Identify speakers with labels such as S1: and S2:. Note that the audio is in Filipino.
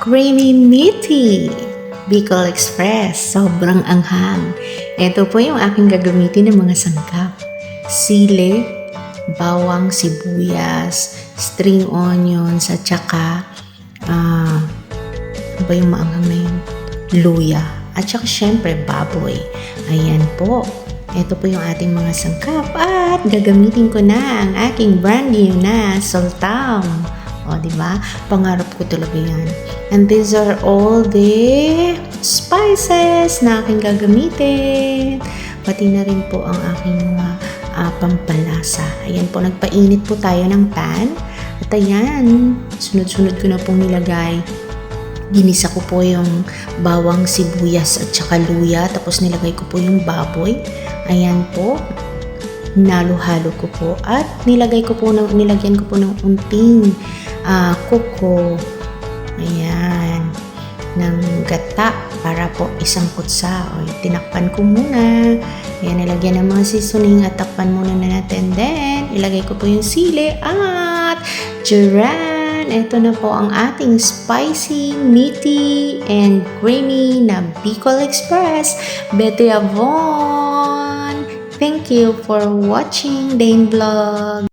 S1: creamy meaty. Bicol Express, sobrang anghang. Ito po yung aking gagamitin ng mga sangkap. Sili, bawang, sibuyas, string onions, at saka, ano ba yung maanghang na yun? Luya. At saka syempre, baboy. Ayan po. Ito po yung ating mga sangkap at gagamitin ko na ang aking brand new na Sultam. O, di ba? Pangarap ko talaga yan. And these are all the spices na aking gagamitin. Pati na rin po ang aking mga ah, pampalasa. Ayan po, nagpainit po tayo ng pan. At ayan, sunod-sunod ko na pong nilagay ginisa ko po yung bawang sibuyas at saka luya tapos nilagay ko po yung baboy ayan po nalo-halo ko po at nilagay ko po ng, nilagyan ko po ng unting ah, kuko ayan ng gata para po isang kutsa o tinakpan ko muna ayan nilagyan ng mga seasoning at takpan muna na natin then ilagay ko po yung sili at Duran. Ito na po ang ating spicy, meaty, and creamy na Bicol Express. Bete Avon! Thank you for watching Dane Vlog.